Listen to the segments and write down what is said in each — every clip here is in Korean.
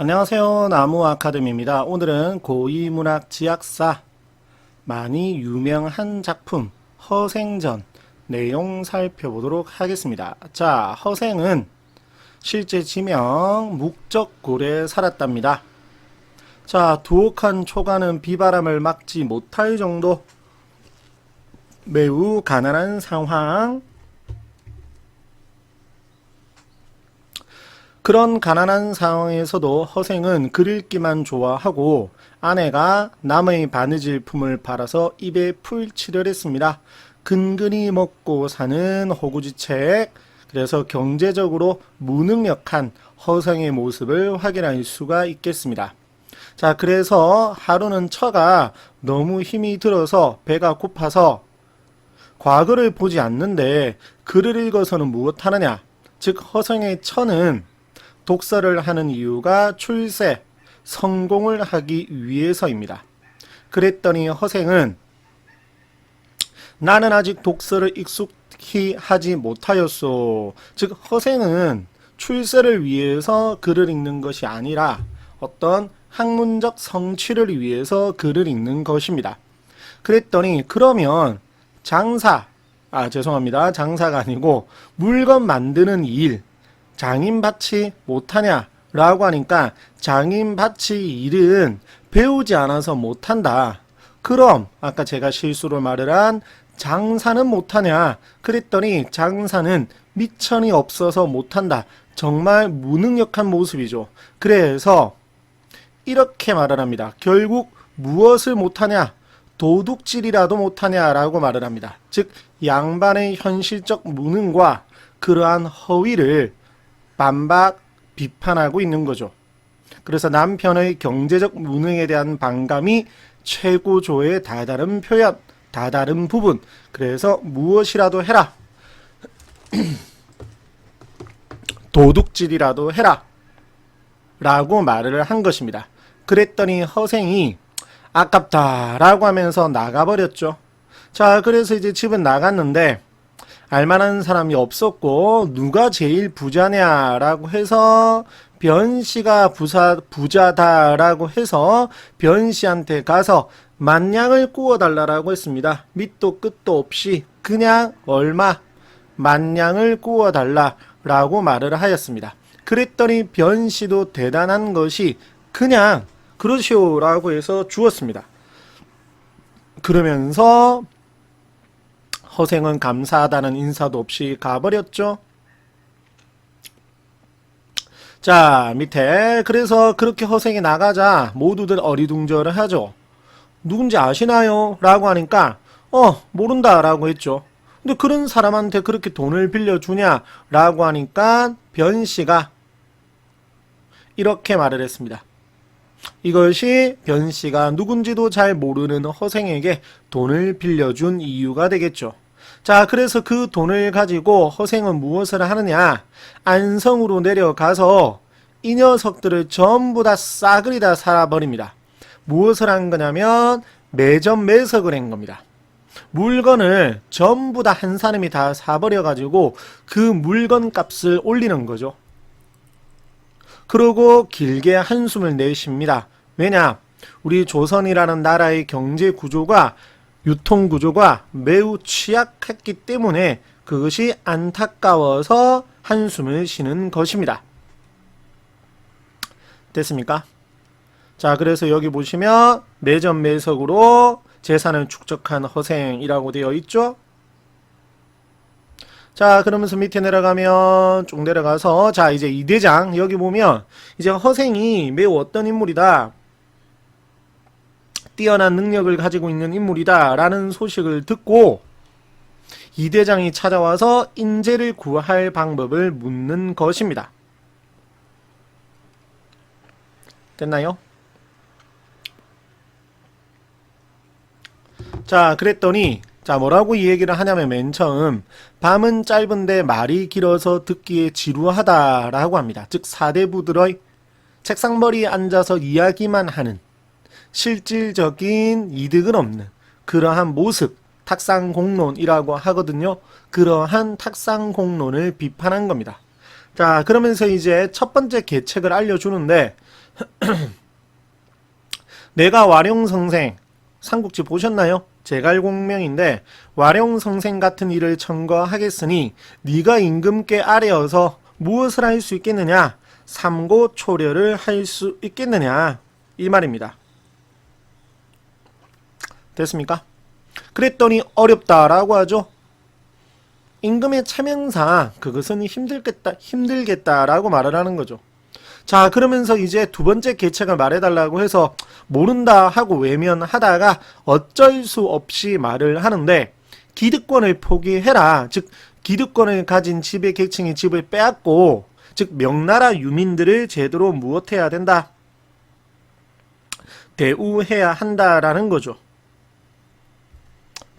안녕하세요. 나무 아카데미입니다. 오늘은 고위문학 지학사 많이 유명한 작품 허생전 내용 살펴보도록 하겠습니다. 자, 허생은 실제 지명 묵적골에 살았답니다. 자, 두옥한 초가는 비바람을 막지 못할 정도 매우 가난한 상황 그런 가난한 상황에서도 허생은 글 읽기만 좋아하고 아내가 남의 바느질 품을 팔아서 입에 풀칠을 했습니다. 근근히 먹고 사는 호구지책. 그래서 경제적으로 무능력한 허생의 모습을 확인할 수가 있겠습니다. 자, 그래서 하루는 처가 너무 힘이 들어서 배가 고파서 과거를 보지 않는데 글을 읽어서는 무엇하느냐? 즉 허생의 처는 독서를 하는 이유가 출세, 성공을 하기 위해서입니다. 그랬더니 허생은 나는 아직 독서를 익숙히 하지 못하였소. 즉 허생은 출세를 위해서 글을 읽는 것이 아니라 어떤 학문적 성취를 위해서 글을 읽는 것입니다. 그랬더니 그러면 장사, 아 죄송합니다. 장사가 아니고 물건 만드는 일, 장인밭이 못하냐 라고 하니까 장인밭이 일은 배우지 않아서 못한다. 그럼 아까 제가 실수로 말을 한 장사는 못하냐? 그랬더니 장사는 미천이 없어서 못한다. 정말 무능력한 모습이죠. 그래서 이렇게 말을 합니다. 결국 무엇을 못하냐? 도둑질이라도 못하냐라고 말을 합니다. 즉 양반의 현실적 무능과 그러한 허위를 반박 비판하고 있는 거죠. 그래서 남편의 경제적 무능에 대한 반감이 최고조의 다다른 표현, 다다른 부분. 그래서 무엇이라도 해라. 도둑질이라도 해라. 라고 말을 한 것입니다. 그랬더니 허생이 아깝다라고 하면서 나가버렸죠. 자, 그래서 이제 집은 나갔는데 알만한 사람이 없었고 누가 제일 부자냐라고 해서 변 씨가 부사, 부자다라고 해서 변 씨한테 가서 만냥을 구워달라라고 했습니다. 밑도 끝도 없이 그냥 얼마 만냥을 구워달라라고 말을 하였습니다. 그랬더니 변 씨도 대단한 것이 그냥 그러시오라고 해서 주었습니다. 그러면서 허생은 감사하다는 인사도 없이 가버렸죠. 자, 밑에 그래서 그렇게 허생이 나가자 모두들 어리둥절을 하죠. 누군지 아시나요? 라고 하니까 어, 모른다 라고 했죠. 근데 그런 사람한테 그렇게 돈을 빌려주냐? 라고 하니까 변 씨가 이렇게 말을 했습니다. 이것이 변 씨가 누군지도 잘 모르는 허생에게 돈을 빌려준 이유가 되겠죠. 자, 그래서 그 돈을 가지고 허생은 무엇을 하느냐? 안성으로 내려가서 이 녀석들을 전부 다 싸그리 다 살아버립니다. 무엇을 한 거냐면 매점 매석을 한 겁니다. 물건을 전부 다 한 사람이 다 사버려가지고 그 물건 값을 올리는 거죠. 그러고 길게 한숨을 내쉽니다. 왜냐? 우리 조선이라는 나라의 경제 구조가 유통 구조가 매우 취약했기 때문에 그것이 안타까워서 한숨을 쉬는 것입니다. 됐습니까? 자, 그래서 여기 보시면 매점 매석으로 재산을 축적한 허생이라고 되어 있죠? 자, 그러면서 밑에 내려가면 쭉 내려가서 자, 이제 이대장 여기 보면 이제 허생이 매우 어떤 인물이다. 뛰어난 능력을 가지고 있는 인물이다. 라는 소식을 듣고 이 대장이 찾아와서 인재를 구할 방법을 묻는 것입니다. 됐나요? 자, 그랬더니 자, 뭐라고 이 얘기를 하냐면 맨 처음 밤은 짧은데 말이 길어서 듣기에 지루하다라고 합니다. 즉 사대부들의 책상머리에 앉아서 이야기만 하는 실질적인 이득은 없는 그러한 모습 탁상 공론이라고 하거든요. 그러한 탁상 공론을 비판한 겁니다. 자, 그러면서 이제 첫 번째 계책을 알려주는데 내가 와룡성생 삼국지 보셨나요? 제갈공명인데 와룡성생 같은 일을 청거하겠으니 네가 임금께 아래어서 무엇을 할 수 있겠느냐? 삼고 초려를 할 수 있겠느냐? 이 말입니다. 됐습니까? 그랬더니 어렵다라고 하죠. 임금의 차명상 그것은 힘들겠다 힘들겠다라고 말을 하는 거죠. 자 그러면서 이제 두 번째 계책을 말해달라고 해서 모른다 하고 외면하다가 어쩔 수 없이 말을 하는데 기득권을 포기해라 즉 기득권을 가진 지배 계층이 집을 빼앗고 즉 명나라 유민들을 제대로 무엇해야 된다 대우해야 한다라는 거죠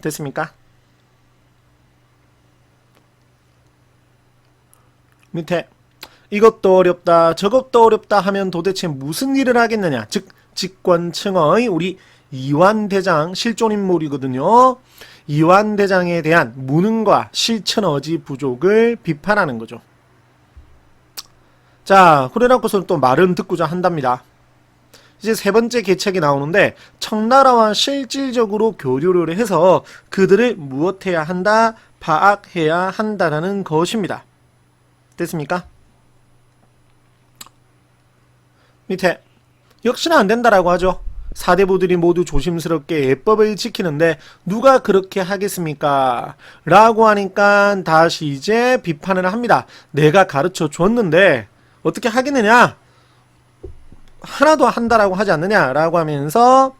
됐습니까? 밑에 이것도 어렵다 저것도 어렵다 하면 도대체 무슨 일을 하겠느냐? 즉 직권층의 우리 이완대장 실존인물이거든요. 이완대장에 대한 무능과 실천어지 부족을 비판하는 거죠. 자 그래놓고서는 또 말은 듣고자 한답니다 이제 세 번째 계책이 나오는데 청나라와 실질적으로 교류를 해서 그들을 무엇해야 한다 파악해야 한다라는 것입니다 됐습니까? 밑에 역시나 안 된다라고 하죠. 사대부들이 모두 조심스럽게 예법을 지키는데 누가 그렇게 하겠습니까? 라고 하니까 다시 이제 비판을 합니다. 내가 가르쳐 줬는데 어떻게 하겠느냐? 하나도 한다라고 하지 않느냐라고 하면서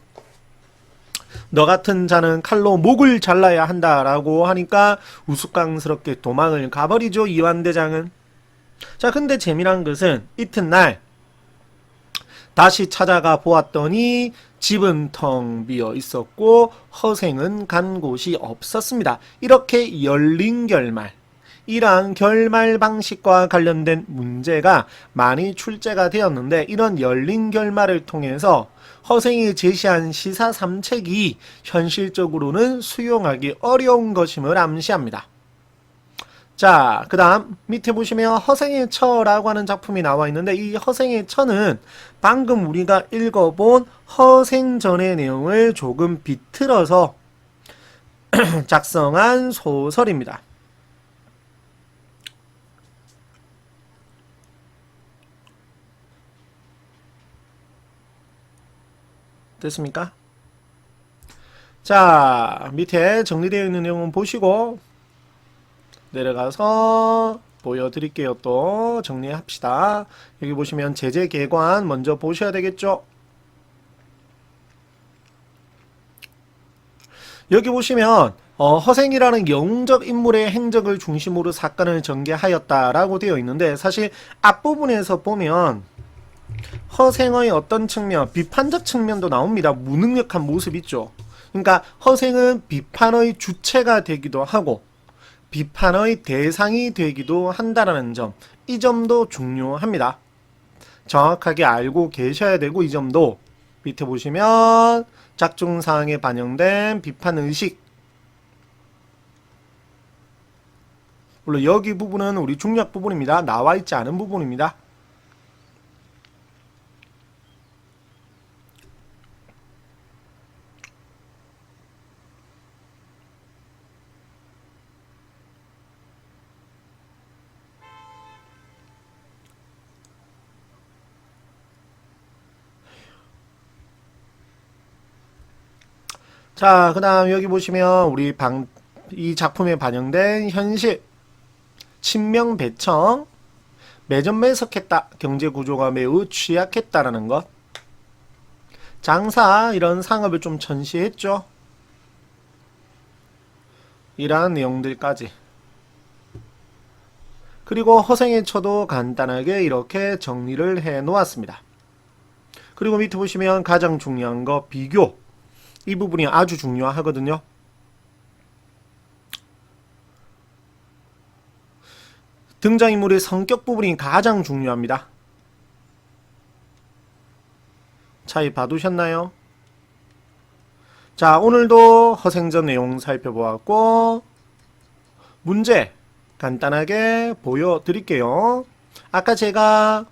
너 같은 자는 칼로 목을 잘라야 한다라고 하니까 우스꽝스럽게 도망을 가버리죠 이완대장은 자 근데 재미난 것은 이튿날 다시 찾아가 보았더니 집은 텅 비어 있었고 허생은 간 곳이 없었습니다. 이렇게 열린 결말 이러한 결말 방식과 관련된 문제가 많이 출제가 되었는데 이런 열린 결말을 통해서 허생이 제시한 시사 3책이 현실적으로는 수용하기 어려운 것임을 암시합니다. 자, 그 다음 밑에 보시면 허생의 처라고 하는 작품이 나와 있는데 이 허생의 처는 방금 우리가 읽어본 허생전의 내용을 조금 비틀어서 작성한 소설입니다. 됐습니까? 자, 밑에 정리되어 있는 내용은 보시고 내려가서 보여드릴게요. 또 정리합시다. 여기 보시면 제재 개관 먼저 보셔야 되겠죠. 여기 보시면 어, 허생이라는 영웅적 인물의 행적을 중심으로 사건을 전개하였다라고 되어 있는데 사실 앞부분에서 보면 허생의 어떤 측면, 비판적 측면도 나옵니다. 무능력한 모습 있죠. 그러니까 허생은 비판의 주체가 되기도 하고 비판의 대상이 되기도 한다라는 점, 이 점도 중요합니다. 정확하게 알고 계셔야 되고 이 점도 밑에 보시면 작중 사항에 반영된 비판 의식 물론 여기 부분은 우리 중요한 부분입니다. 나와 있지 않은 부분입니다. 자, 그 다음 여기 보시면 우리 방, 이 작품에 반영된 현실, 친명 배청, 매점매석했다, 경제 구조가 매우 취약했다라는 것, 장사, 이런 상업을 좀 전시했죠. 이러한 내용들까지. 그리고 허생의 처도 간단하게 이렇게 정리를 해 놓았습니다. 그리고 밑에 보시면 가장 중요한 거 비교. 이 부분이 아주 중요하거든요. 등장인물의 성격 부분이 가장 중요합니다. 차이 봐두셨나요? 자, 오늘도 허생전 내용 살펴보았고, 문제 간단하게 보여드릴게요. 아까 제가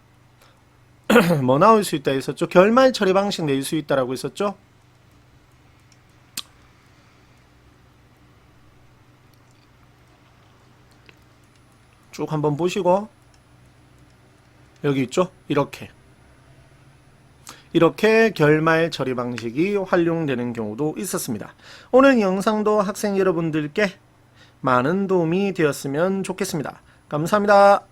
뭐 나올 수 있다 했었죠? 결말 처리 방식 낼 수 있다라고 했었죠? 쭉 한번 보시고 여기 있죠? 이렇게 이렇게 결말 처리 방식이 활용되는 경우도 있었습니다. 오늘 영상도 학생 여러분들께 많은 도움이 되었으면 좋겠습니다. 감사합니다.